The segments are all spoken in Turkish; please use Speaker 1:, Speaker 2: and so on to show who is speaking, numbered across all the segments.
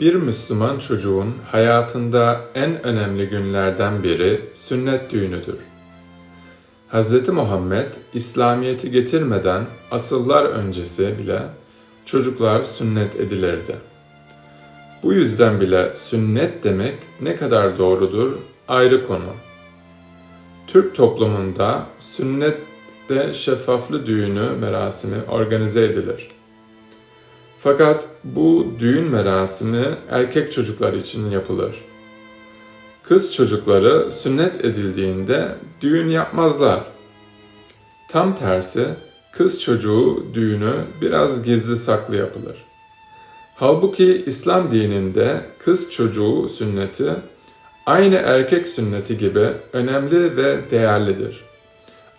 Speaker 1: Bir Müslüman çocuğun hayatında en önemli günlerden biri sünnet düğünüdür. Hz. Muhammed İslamiyet'i getirmeden asıllar öncesi bile çocuklar sünnet edilirdi. Bu yüzden bile sünnet demek ne kadar doğrudur ayrı konu. Türk toplumunda sünnette şeffaflı düğünü merasimi organize edilir. Fakat bu düğün merasimi erkek çocuklar için yapılır. Kız çocukları sünnet edildiğinde düğün yapmazlar. Tam tersi kız çocuğu düğünü biraz gizli saklı yapılır. Halbuki İslam dininde kız çocuğu sünneti aynı erkek sünneti gibi önemli ve değerlidir.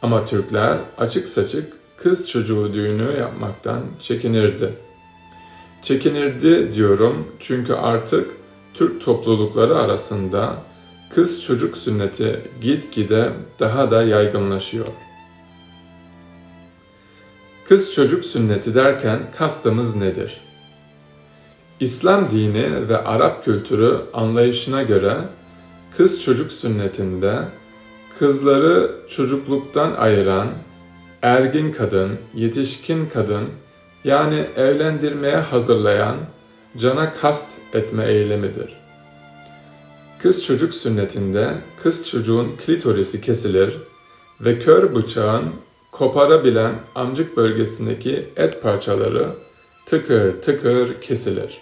Speaker 1: Ama Türkler açık saçık kız çocuğu düğünü yapmaktan çekinirdi. Çekinirdi diyorum çünkü artık Türk toplulukları arasında kız çocuk sünneti gitgide daha da yaygınlaşıyor. Kız çocuk sünneti derken kastımız nedir? İslam dini ve Arap kültürü anlayışına göre kız çocuk sünnetinde kızları çocukluktan ayıran ergin kadın, yetişkin kadın yani evlendirmeye hazırlayan, cana kast etme eylemidir. Kız çocuk sünnetinde kız çocuğun klitorisi kesilir ve kör bıçağın koparabilen amcık bölgesindeki et parçaları tıkır tıkır kesilir.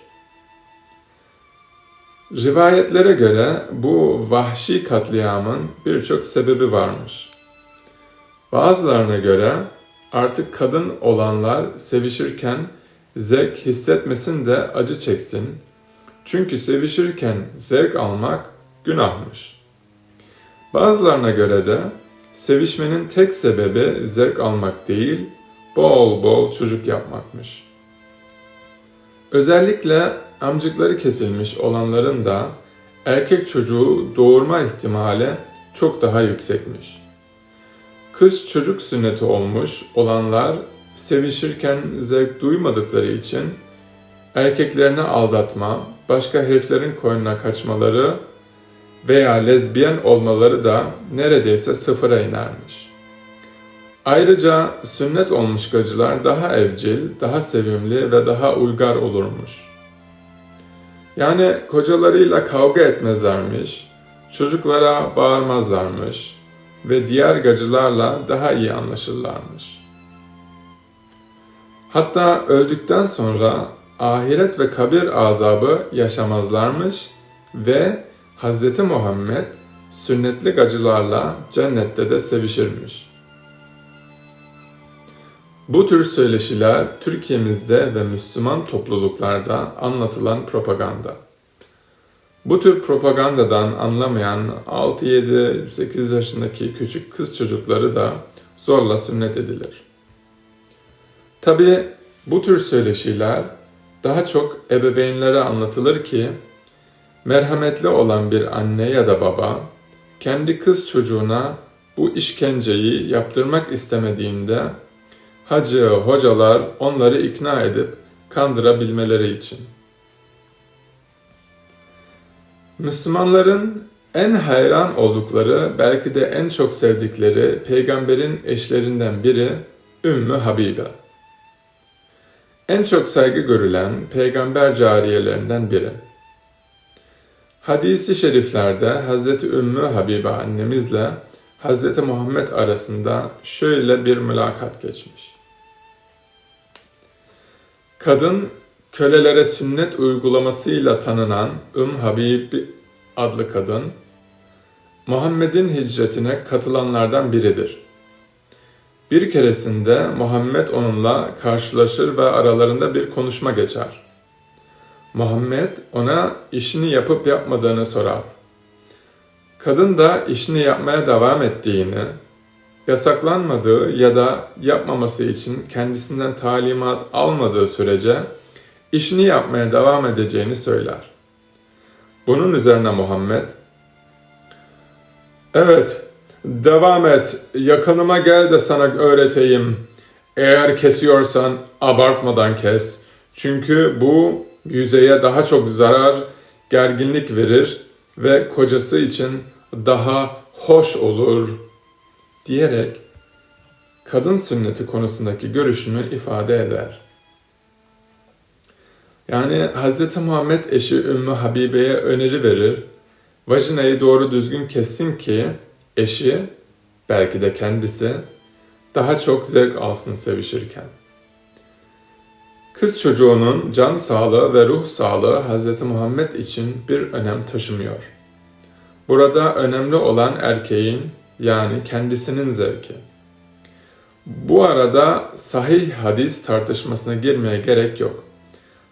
Speaker 1: Rivayetlere göre bu vahşi katliamın birçok sebebi varmış. Bazılarına göre artık kadın olanlar sevişirken zevk hissetmesin de acı çeksin. Çünkü sevişirken zevk almak günahmış. Bazılarına göre de sevişmenin tek sebebi zevk almak değil, bol bol çocuk yapmakmış. Özellikle amcıkları kesilmiş olanların da erkek çocuğu doğurma ihtimali çok daha yüksekmiş. Kız çocuk sünneti olmuş olanlar sevişirken zevk duymadıkları için erkeklerini aldatma, başka heriflerin koynuna kaçmaları veya lezbiyen olmaları da neredeyse sıfıra inermiş. Ayrıca sünnet olmuş gacılar daha evcil, daha sevimli ve daha uygar olurmuş. Yani kocalarıyla kavga etmezlermiş, çocuklara bağırmazlarmış ve diğer gacılarla daha iyi anlaşırlarmış. Hatta öldükten sonra ahiret ve kabir azabı yaşamazlarmış ve Hz. Muhammed sünnetli gacılarla cennette de sevişirmiş. Bu tür söyleşiler Türkiye'mizde ve Müslüman topluluklarda anlatılan propaganda. Bu tür propagandadan anlamayan 6-7-8 yaşındaki küçük kız çocukları da zorla sünnet edilir. Tabi bu tür söyleşiler daha çok ebeveynlere anlatılır ki merhametli olan bir anne ya da baba kendi kız çocuğuna bu işkenceyi yaptırmak istemediğinde hacı, hocalar onları ikna edip kandırabilmeleri için. Müslümanların en hayran oldukları, belki de en çok sevdikleri peygamberin eşlerinden biri Ümmü Habibe. En çok saygı görülen peygamber cariyelerinden biri. Hadisi şeriflerde Hz. Ümmü Habibe annemizle Hz. Muhammed arasında şöyle bir mülakat geçmiş. Kadın kölelere sünnet uygulamasıyla tanınan Ümm Habib adlı kadın, Muhammed'in hicretine katılanlardan biridir. Bir keresinde Muhammed onunla karşılaşır ve aralarında bir konuşma geçer. Muhammed ona işini yapıp yapmadığını sorar. Kadın da işini yapmaya devam ettiğini, yasaklanmadığı ya da yapmaması için kendisinden talimat almadığı sürece işini yapmaya devam edeceğini söyler. Bunun üzerine Muhammed, Evet, devam et, yakınıma gel de sana öğreteyim. Eğer kesiyorsan abartmadan kes. Çünkü bu yüzeye daha çok zarar, gerginlik verir ve kocası için daha hoş olur diyerek kadın sünneti konusundaki görüşünü ifade eder. Yani Hz. Muhammed eşi Ümmü Habibe'ye öneri verir. Vajinayı doğru düzgün kessin ki eşi, belki de kendisi, daha çok zevk alsın sevişirken. Kız çocuğunun can sağlığı ve ruh sağlığı Hz. Muhammed için bir önem taşımıyor. Burada önemli olan erkeğin yani kendisinin zevki. Bu arada sahih hadis tartışmasına girmeye gerek yok.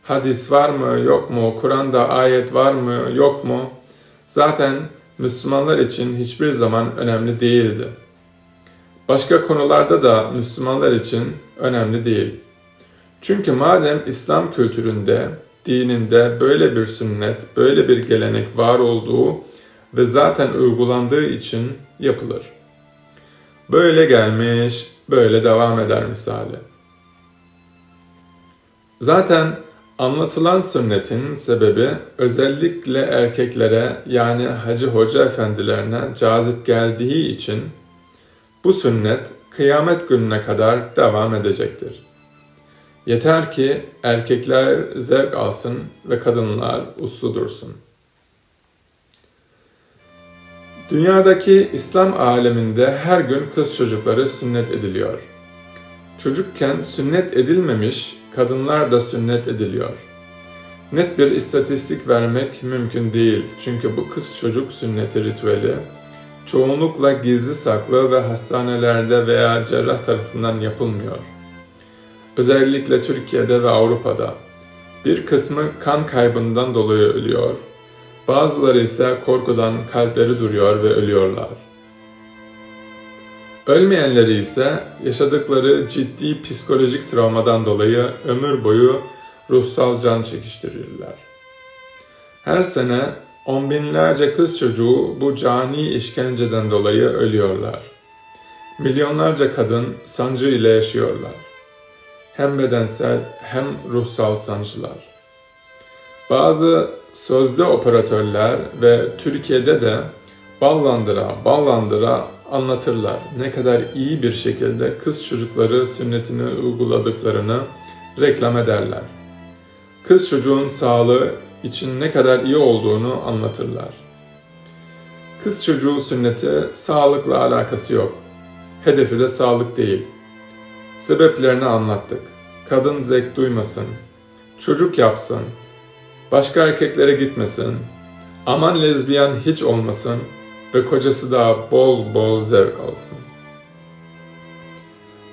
Speaker 1: Hadis var mı yok mu, Kur'an'da ayet var mı yok mu zaten Müslümanlar için hiçbir zaman önemli değildi. Başka konularda da Müslümanlar için önemli değil. Çünkü madem İslam kültüründe, dininde böyle bir sünnet, böyle bir gelenek var olduğu ve zaten uygulandığı için yapılır. Böyle gelmiş, böyle devam eder misali. Zaten anlatılan sünnetin sebebi özellikle erkeklere yani hacı hoca efendilerine cazip geldiği için bu sünnet kıyamet gününe kadar devam edecektir. Yeter ki erkekler zevk alsın ve kadınlar uslu dursun. Dünyadaki İslam aleminde her gün kız çocukları sünnet ediliyor. Çocukken sünnet edilmemiş kadınlar da sünnet ediliyor. Net bir istatistik vermek mümkün değil çünkü bu kız çocuk sünneti ritüeli çoğunlukla gizli saklı ve hastanelerde veya cerrah tarafından yapılmıyor. Özellikle Türkiye'de ve Avrupa'da. Bir kısmı kan kaybından dolayı ölüyor. Bazıları ise korkudan kalpleri duruyor ve ölüyorlar. Ölmeyenleri ise yaşadıkları ciddi psikolojik travmadan dolayı ömür boyu ruhsal can çekiştirirler. Her sene on binlerce kız çocuğu bu cani işkenceden dolayı ölüyorlar. Milyonlarca kadın sancı ile yaşıyorlar. Hem bedensel hem ruhsal sancılar. Bazı sözde operatörler ve Türkiye'de de ballandıra ballandıra anlatırlar ne kadar iyi bir şekilde kız çocukları sünnetini uyguladıklarını reklam ederler. Kız çocuğun sağlığı için ne kadar iyi olduğunu anlatırlar. Kız çocuğu sünneti sağlıkla alakası yok. Hedefi de sağlık değil. Sebeplerini anlattık. Kadın zevk duymasın, çocuk yapsın, başka erkeklere gitmesin, aman lezbiyen hiç olmasın ve kocası da bol bol zevk alsın.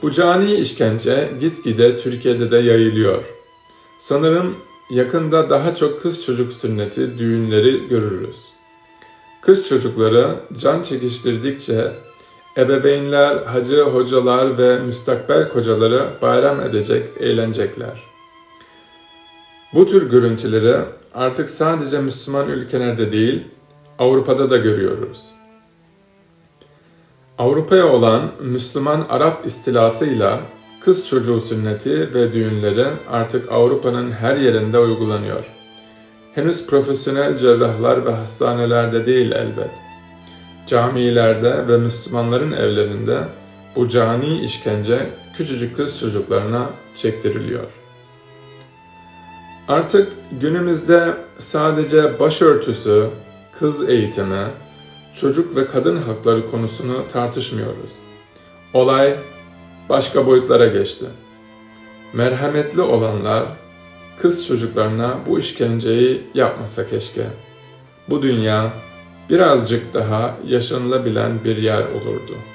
Speaker 1: Bu cani işkence gitgide Türkiye'de de yayılıyor. Sanırım yakında daha çok kız çocuk sünneti düğünleri görürüz. Kız çocukları can çekiştirdikçe ebeveynler, hacı hocalar ve müstakbel kocaları bayram edecek, eğlenecekler. Bu tür görüntüleri artık sadece Müslüman ülkelerde değil, Avrupa'da da görüyoruz. Avrupa'ya olan Müslüman Arap istilasıyla kız çocuğu sünneti ve düğünleri artık Avrupa'nın her yerinde uygulanıyor. Henüz profesyonel cerrahlar ve hastanelerde değil elbet. Camilerde ve Müslümanların evlerinde bu cani işkence küçücük kız çocuklarına çektiriliyor. Artık günümüzde sadece başörtüsü, kız eğitimi, çocuk ve kadın hakları konusunu tartışmıyoruz. Olay başka boyutlara geçti. Merhametli olanlar kız çocuklarına bu işkenceyi yapmasa keşke. Bu dünya birazcık daha yaşanılabilen bir yer olurdu.''